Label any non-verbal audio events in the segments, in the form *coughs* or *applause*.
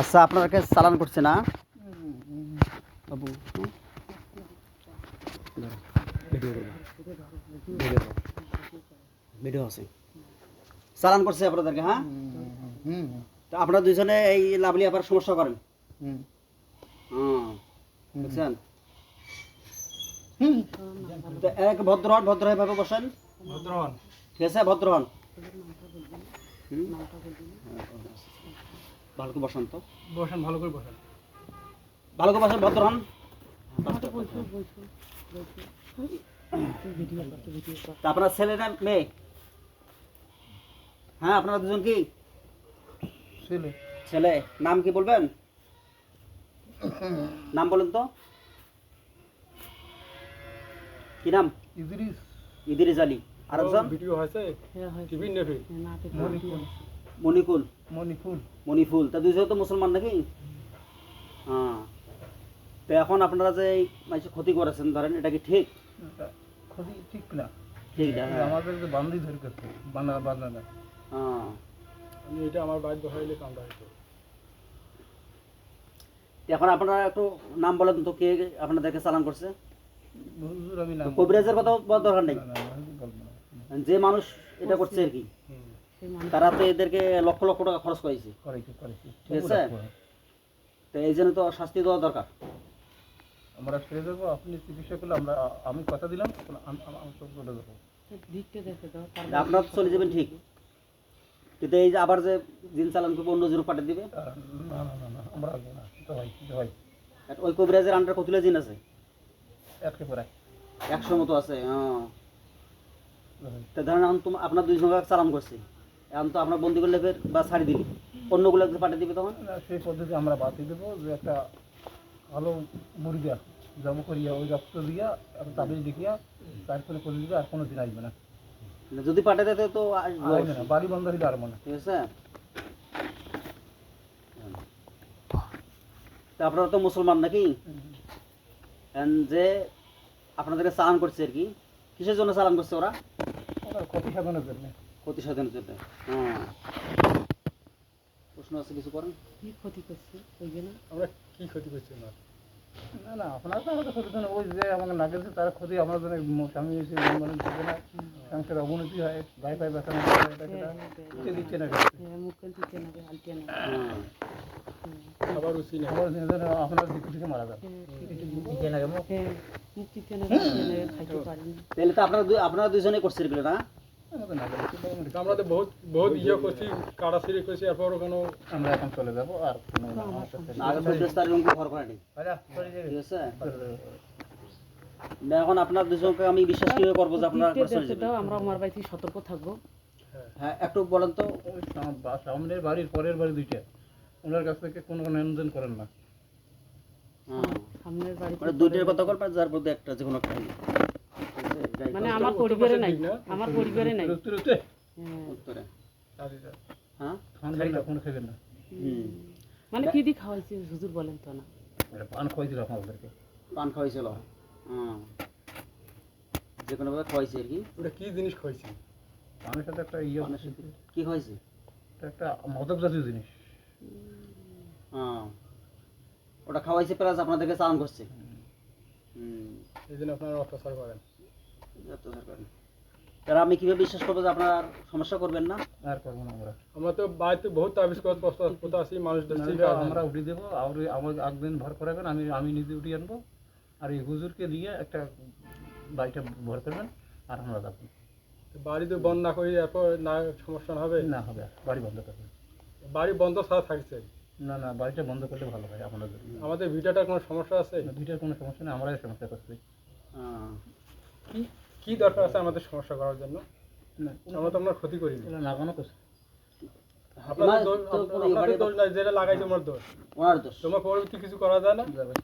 আচ্ছা আপনাকে চালান করছে না। ভিডিও আছে। চালান করছে আপনাদেরকে হ্যাঁ? তো আপনারা দুইজনে এই লাভলি আবার সমস্যা করেন। হুম হুম বুঝছেন এক ভদ্র হন ভদ্র ভাবে বসেন। ভদ্রমান ঠিক আছে ভদ্র হন? ভালো করে বসেন তো। বসেন ভালো করে বসেন। ভালো করে বসেন ভদ্র হন আপনার ছেলে না মেয়ে? হ্যাঁ আপনারা দুজন কি? ছেলে। ছেলে। নাম কি বলবেন? নাম বলেন তো। কি নাম? ইদ্রিস। ইদিরিস আলী। আরেকজন ভিডিও হয়েছে? টিভি নেবে মণিপুর মণিকুল মণিপুর মণিফুল। তা দুইজন তো মুসলমান নাকি? হ্যাঁ। তো এখন আপনারা যে এই মানুষের ক্ষতি করেছেন ধরেন এটা কি ঠিক? খুবই ঠিক না। ঠিক না হ্যাঁ। আমাদের যে বান্দি ধরে করছে বানা বানা না হ্যাঁ। আমি এটা আমার বাড়ি বসাইলে কামড়া হইতো এখন আপনারা একটু নাম বলেন তো কে আপনাদেরকে চালান করছে? হুজুর আমি কবিরাজের কথা বলার দরকার নেই। যে মানুষ এটা করছে। আর কি। তারা তো এদেরকে লক্ষ লক্ষ টাকা খরচ করেছে। ঠিক আছে? তো এই জন্য তো শাস্তি দেওয়া দরকার। আমরা ছেড়ে দেবো আপনি চিকিৎসা করলে আমরা আমি কথা দিলাম আপনার তো চলে যাবেন ঠিক। কিন্তু এই যে আবার যে দিন চালান করবে অন্য জোর পাঠিয়ে দিবে? ওই কবিরাজের আন্ডার কতগুলো জিন আছে? একশো মতো আছে হ্যাঁ। তো ধরেন তোমার আপনার দুইজন চালান করছে। এখন তো আপনার বন্দি করলে ফের বা ছাড়ি দিলি অন্যগুলো পাঠিয়ে দিবে তখন? সেই পদ্ধতি আমরা বাতিল দেবো যে একটা ভালো মুরগা জমা করিয়া ওই রক্ত দিয়া একটা তাবিজ দেখিয়া তারপরে করে দিবে আর কোনো দিন আসবে না। যদি দিতে তো আসবে না বাড়ি বন্ধ হইলে মনে ঠিক আছে? তা আপনারা তো মুসলমান নাকি? যে আপনাদেরকে চালান করছে আর কি কিসের জন্য চালান করছে ওরা? ক্ষতি সাধনের জন্য। ক্ষতি সাধনের জন্য হ্যাঁ। প্রশ্ন আছে কিছু করেন কি ক্ষতি করছে? ওই জন্য আমরা কি ক্ষতি করছি না? না না আপনার তো আমাদের ওই যে আমাকে না গেছে তার ক্ষতি আমার জন্য স্বামী এসে মানে থাকে না। সংসারে অবনতি হয় গায়ে পায়ে ব্যথা না এটা সেটা দিচ্ছে না মুখের দিচ্ছে না? আপনার দিকে থেকে মারা যাবে দিচ্ছে না হ্যাঁ তাহলে তো আপনারা আপনারা এগুলো না আমরা তো বহুত বহুত ইয়ে করছি কাড়াছিড়ি করছি এরপর কোনো আমরা এখন চলে যাব আর কোনো আগে চব্বিশ তারিখ ঘর করা নেই ঠিক আছে? এখন আপনার দুজনকে আমি বিশ্বাস কীভাবে করব যে আপনারা আমরা আমার বাড়িতে সতর্ক থাকব। হ্যাঁ একটু বলেন তো। সামনের বাড়ির পরের বাড়ি দুইটা। ওনার কাছ থেকে কোনো লেনদেন করেন না। হ্যাঁ। সামনের বাড়িতে মানে দুইটার কথা যার মধ্যে একটা যে কোনো একটা যাই মানে আমার পরিবারে নাই আমার পরিবারে নাই। উত্তরে উত্তরে হ্যাঁ। হ্যাঁ? খান খাই না কোনো খাবেন না। মানে কি দিয়ে খাওয়াইছে? হুজুর বলেন তো না। এটা পান খাওয়াই দিল আপনাদেরকে। পান খাওয়াইছিল? হ্যাঁ। যে কোনো ভাবে খাওয়াইছে আর কি। ওটা কি জিনিস খাইছি পানের সাথে একটা ইয়ে কি খাওয়াইছে? এটা একটা মাদক জাতীয় জিনিস। হ্যাঁ। ওটা খাওয়াইছে প্লাস আপনাদেরকে চালান করছে। হুম এই জন্য আপনারা অত্যাচার করেন। অত্যাচার করেন। তাহলে আমি কীভাবে বিশ্বাস করব যে আপনার সমস্যা করবেন না? আর করব না আমরা। আমরা তো বাড়িতে বহুত তাবিজ করার প্রস্তাব করতে আসি মানুষ আমরা উঠে দেবো আর আমার একদিন ভর করাবেন আমি আমি নিজে উঠিয়ে আনব। আর এই হুজুরকে দিয়ে একটা বাড়িটা ভর করবেন আর আমরা যাব। বাড়িতে বন্ধ না করি এরপর না সমস্যা হবে? না হবে আর, বাড়ি বন্ধ করবেন। বাড়ি বন্ধ ছাড়া থাকছে। না না বাড়িটা বন্ধ করলে ভালো হয় আপনাদের আমাদের ভিটাটার কোনো সমস্যা আছে? দুইটার কোনো সমস্যা নেই আমরাই সমস্যা করছি। কি কি দরকার আছে আমাদের সমস্যা করার জন্য? না আমরা তো আমরা ক্ষতি করিনি এটা লাগানো করছে আপনাদের দোষ তো আপনাদের দোষ নাই যেটা লাগাইছে আমার দোষ। ওনার দোষ। তোমার পরবর্তী কিছু করা যায় না? যাবে।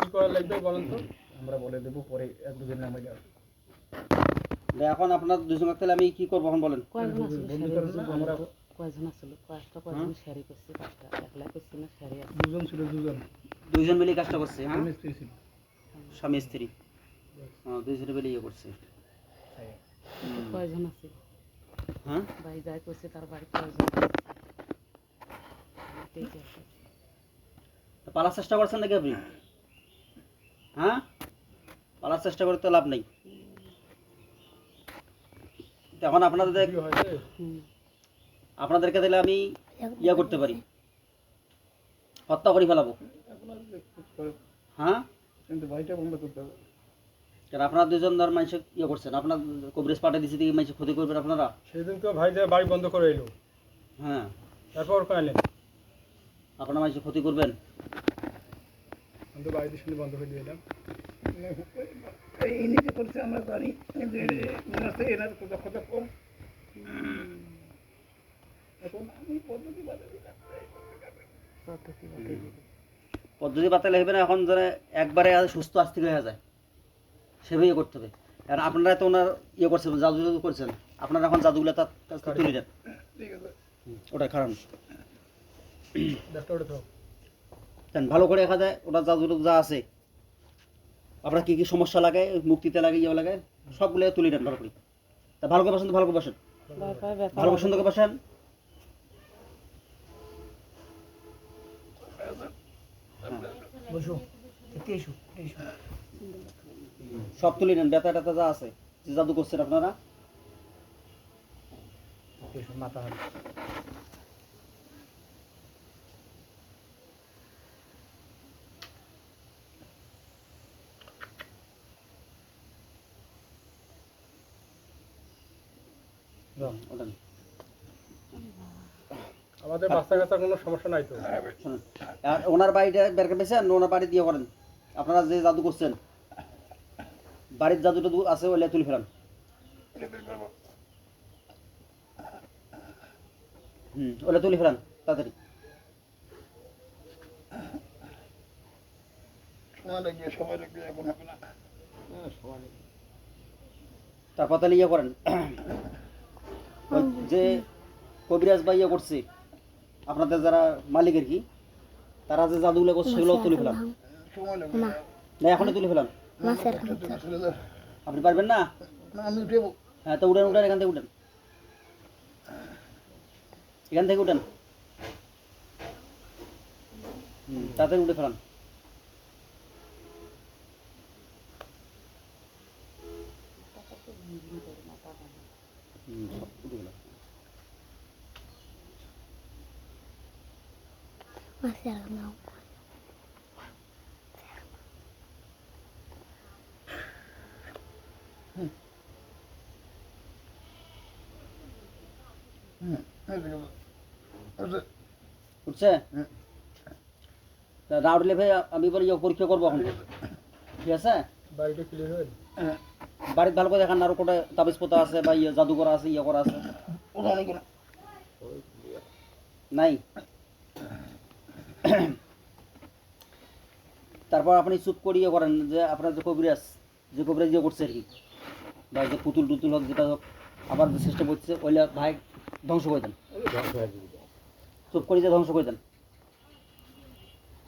কি করা লাগবে বলেন তো? আমরা বলে দেবো পরে এক দুদিন নামে যাবে। এখন আপনার দুজন তাহলে আমি কি করব এখন বলেন? না, আমরা? কয়জন আসলো পাঁচটা কয়জন স্যারে করছে? পাঁচটা। একলা করছে না আছে? দুজন ছিল দুজন। দুইজন মিলে কাজটা করছে হ্যাঁ? আমি স্ত্রী ছিল। স্বামী স্ত্রী। হ্যাঁ দুইজনে মিলে ইয়ে করছে। কয়জন আছে? হ্যাঁ? বাড়ি যাই করছে তার বাড়ি কয়জন পালার চেষ্টা করছেন নাকি আপনি? হ্যাঁ? পালার চেষ্টা করতে লাভ নেই। এখন আপনাদের আপনাদেরকে তাহলে আমি ইয়ে করতে পারি। হত্যা করে ফেলাবো। আপনার হ্যাঁ? কিন্তু বাড়িটা বন্ধ করতে হবে। কারণ আপনারা দুজন ধর মানুষ ইয়ে করছেন। আপনার কবরেজ পাঠিয়ে দিচ্ছে দিকে মানুষ ক্ষতি করবেন আপনারা। সেদিন তো ভাই যে বাড়ি বন্ধ করে এলো। হ্যাঁ। তারপর কাইলেন আপনারা মানুষ ক্ষতি করবেন। আমি তো বাড়িতে শুনে বন্ধ করে দিয়ে এলাম। এই করছে আমরা জানি। এনার কথা কথা কম এখন আমি পদ্ধতি হবে না এখন ধরে একবারে সুস্থ আস্তিক হয়ে যায়। সেভাবে করতে হবে। কারণ আপনারা তো ওনার ইয়ে করছেন জাদু জাদু করছেন। আপনারা এখন জাদুগুলো তার কাছ থেকে তুলে ওটার কারণ। ভালো করে দেখা যায় ওটা জাদু যা আছে। আপনার কী কী সমস্যা লাগে মুক্তিতে লাগে ইয়ে লাগে সবগুলো তুলে দেন ভালো করে। তা ভালো করে বসেন তো ভালো করে বসেন। ভালো করে সুন্দর করে বসেন। বসো। এতে এসো এসো। সব তুলে নেন ব্যথা ট্যাথা যা আছে যে জাদু করছেন আপনারা। এসো মাথা হাত ওটান আমাদের বাচ্চা কাচ্চা কোনো সমস্যা নাই তো। আর ওনার বাড়িটা বের করে পেয়েছেন ওনার বাড়ি দিয়ে করেন। আপনারা যে জাদু করছেন বাড়ির জাদু টাদু আছে ওইলে তুলে ফেলান। হুম ওইলে তুলে ফেলান তাড়াতাড়ি। সময় লাগবে সময় লাগবে এখন হবে না। তারপর তাহলে ইয়ে করেন। *coughs* যে কবিরাজ বা ইয়ে করছে আপনাদের যারা মালিক আর কি তারা যে জাদুগুলো করছে সেগুলো তুলে ফেলান। না এখনই তুলে ফেলান। আপনি পারবেন না? আমি উঠে হ্যাঁ তো উঠেন উঠেন এখান থেকে উঠেন। এখান থেকে উঠেন। তাড়াতাড়ি উঠে ফেলান। হুম, সব উঠে গেল। হুম আচ্ছা উঠছে না ভাই আমি বলি পরীক্ষা করব এখন ঠিক আছে বাড়িটা ক্লিয়ার হয়ে বাড়িতে ভালো করে দেখান আরও কোটা তাবিজ পোতা আছে বা ইয়ে জাদু আছে ইয়ে করা আছে নাই তারপর আপনি চুপ করে ইয়ে করেন যে আপনার যে কবিরাজ যে কবিরাজ ইয়ে করছে আর কি। বা যে পুতুল টুতুল হোক, যেটা হোক, আবার যে সিস্টেম করছে ওইলে ভাই ধ্বংস করে দেন। চুপ করে যে ধ্বংস করে দেন।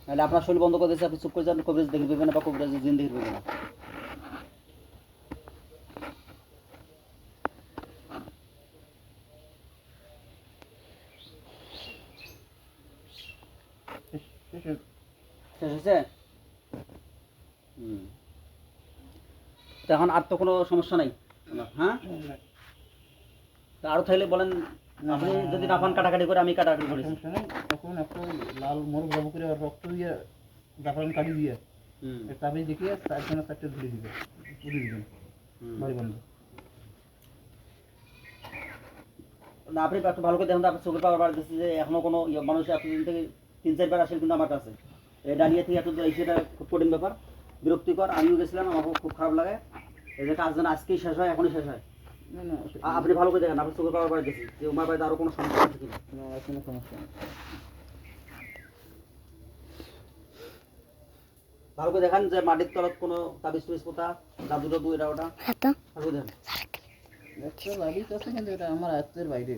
নাহলে আপনার শরীর বন্ধ করে দিয়েছে, আপনি চুপ করে যান কবিরাজ দেখে পেবেন না বা কবিরাজ দিন দেখে পেবেন না শেষ হয়ে- শেষ হয়েছে হুম তো এখন আর তো কোনো সমস্যা নাই? হ্যাঁ? তা আরও থাকলে বলেন আপনি যদি না পান কাটাকাটি করে আমি কাটাকাটি করি তখন একটা লাল করে রক্ত দিয়ে জাফরান কাটি দিয়ে দেখিয়ে চারটে ধরে দিবে পুড়ে দিবেন হুম। বাড়ি বন্ধ। না আপনি একটু ভালো করে দেখুন তো আপনার চোখের পাওয়ার বাড়তেছে যে এখনও কোনো ইয়ে মানুষ এতদিন থেকে তিন চারবার আসেন কিন্তু আমার কাছে। এই ডালিয়া থেকে এত এসে খুব কঠিন ব্যাপার। বিরক্তিকর আমিও গেছিলাম আমাকেও খুব খারাপ লাগে। এই যে কাজ যেন আজকেই শেষ হয় এখনই শেষ হয়। আপনি ভালো করে দেখেন আপনার চোখের পাওয়ার বাড়তেছে যে আমার বাড়িতে আরও কোনো সমস্যা আছে কিনা। কোনো সমস্যা ভালো করে দেখান যে মাটির তলত কোনো তাবিজ টুবিজ পোতা দাদু টাদু এটা ওটা। ভালো করে দেখেন। বাড়ি তো কিন্তু এটা আমার আয়ত্তের বাইরে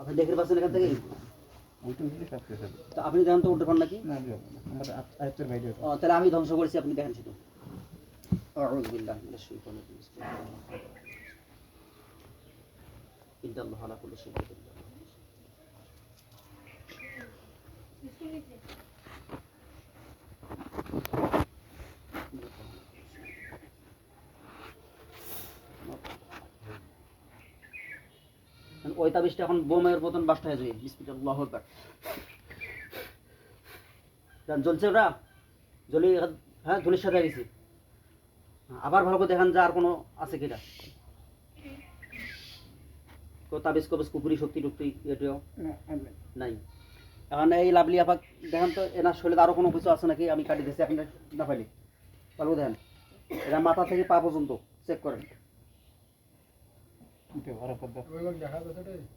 আপনি দেখে পাচ্ছেন এখান থেকে তো আপনি জানেন তো উল্টো পান নাকি তাহলে আমি ধ্বংস করেছি আপনি দেখেন শুধু أعوذ بالله من الشيطان الرجيم بسم الله الرحمن الرحيم إن الله على كل شيء قدير Thank you. ওই তাবিজটা এখন বোমের মতন বাস্ট হয়ে যাবে। বিসমিল্লাহ আকবার জ্বলছে ওরা জ্বলি হ্যাঁ ধুলির সাথে গেছি আবার ভালো করে দেখান যে আর কোনো আছে কিনা। তো তাবিজ কবিজ কুপুরি শক্তি টুক্তি এটিও নাই। এখন এই লাভলি আপাক দেখেন তো এনার শরীরে আরও কোনো কিছু আছে নাকি? আমি কাটি দিচ্ছি এখন না পাইলি। ভালো দেখেন। এটা মাথা থেকে পা পর্যন্ত চেক করেন এটা ঘরে পদ্মা ওইভাবে দেখা যাচ্ছে রে।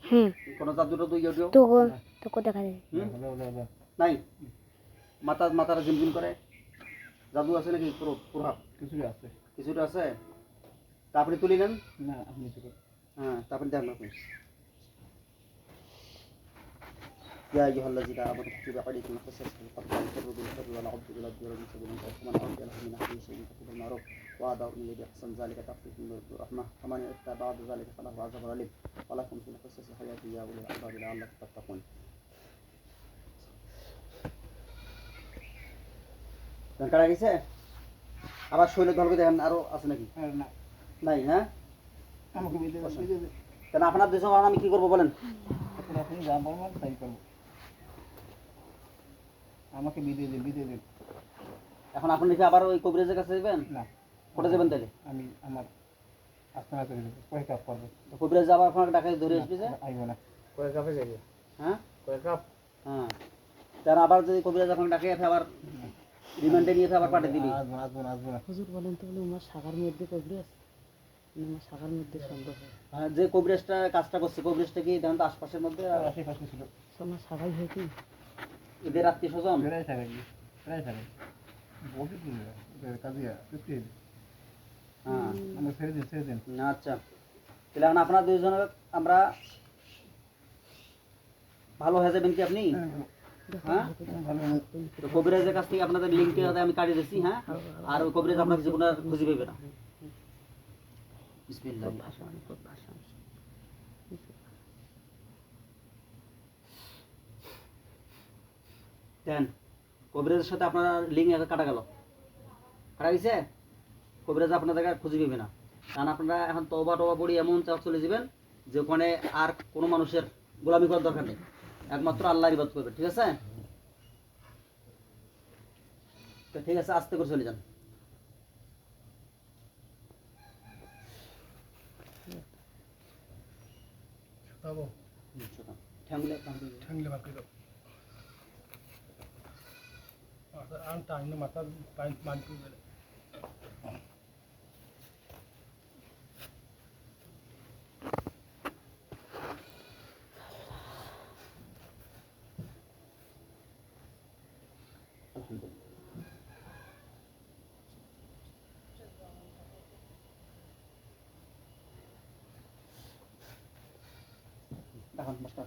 হুম কোনো জাদু টাদু ইয়েটিও তোকে তোকে দেখা যায় হুম? হলো হলো হলো নাই মাথা মাথাটা ঝিমঝিম করে জাদু আছে নাকি পুরো প্রভাব কিছুই আছে কিছুটা আছে তারপরে তুলি নেন না আপনি তো হ্যাঁ তারপরে দেখেন আপনি يا أيها الذين آمنوا كتب عليكم القصاص في القتل الحر بالحر والعبد بالعبد والأنثى بالأنثى فمن عرف له من أخيه شيء فكتب المعروف وأداء إليه بإحسان ذلك تخفيف من الرحمة فمن اتبع بعد ذلك فله عذاب أليم ولكم في القصص حياة يا أولي الألباب لعلكم تتقون ধান কাটা গেছে আবার শৈল ধলকে দেখেন আরো আছে নাকি আর না নাই হ্যাঁ আমাকে বিদে বিদে দে কেন আপনার দেশে আমি কি করবো বলেন এখন আপনি যা বলবেন তাই করবো আমাকে বিদে দিন বিদে দিন এখন আপনি কি আবার ওই কবিরাজের কাছে যাবেন না কোথায় যাবেন তাহলে? আমি আমার আস্তানা করে দেবো কয় কাপ করব। তো কবিরাজ আবার আপনাকে ডাকাই ধরে আসবে যে? আইব না। কয় কাপে যাবে হ্যাঁ? কয় কাপ? হ্যাঁ। তার আবার যদি কবিরাজ ডাকে এসে আবার রিমান্ডে নিয়ে আবার পাঠিয়ে দিবি। আসব না আসব না আসব না। হুজুর বলেন তো বলে আমার শাখার মধ্যে কবরি আছে শাখার মধ্যে সন্দেহ হ্যাঁ। যে কবিরাজটা কাজটা করছে কবিরাজটা কি দেখেন তো আশপাশের মধ্যে? আর আশেপাশে ছিল। আমার শাখাই হয় কি? এদের আত্মীয় স্বজন? প্রায় থাকে প্রায় থাকে বলতে কি কাজিয়া হ্যাঁ। ছেড়ে দিন ছেড়ে দিন। আচ্ছা। তাহলে এখন আপনার দুইজনের আমরা ভালো হয়ে যাবেন কি আপনি? হ্যাঁ তো কবিরাজের কাছ থেকে আপনাদের লিঙ্কটা আমি কাটিয়ে দিচ্ছি হ্যাঁ? আর ওই কবিরাজ আপনার খুঁজে পাবে না। বিসমিল্লাহ। দেন কবিরাজের সাথে আপনার লিঙ্ক কাটা গেল। কাটা গেছে? কবিরাজ আপনাদের আর খুঁজে পাবে না। কারণ আপনারা এখন তবা টবা পড়ি এমন চাপ চলে যাবেন যে ওখানে আর কোনো মানুষের গোলামি করার দরকার নেই। একমাত্র আল্লাহর ইবাদ করবে ঠিক আছে? তো ঠিক আছে আস্তে করে চলে যান। মাথা 15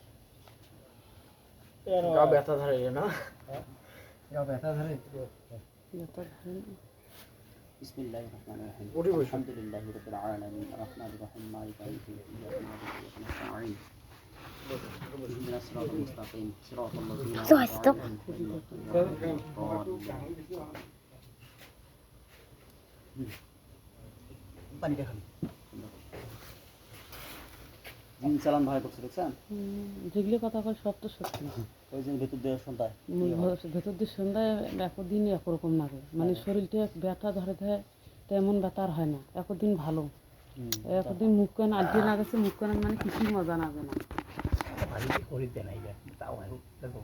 جاب يعتذر لنا جاب يعتذر بسم الله الرحمن الرحيم الحمد لله رب. العالمين الرحمن الرحيم مالك يوم الدين اياك نعبد واياك نستعين اهدنا الصراط المستقيم صراط الذين انعمت عليهم غير المغضوب জিন চালান ভাই করছে দেখছেন? যেগুলো কথা কয় সব তো সত্যি। ওই যে ভেতর দিয়ে সন্ধ্যায় ভেতর দিয়ে সন্ধ্যায় একদিন একরকম লাগে। মানে শরীরটা ব্যথা ধরে দেয় তেমন ব্যথা আর হয় না। একদিন ভালো। একদিন মুখ কেন আর না গেছে মুখ কেন মানে কিছুই মজা লাগে না। ভালো করে দেয় না তাও দেখো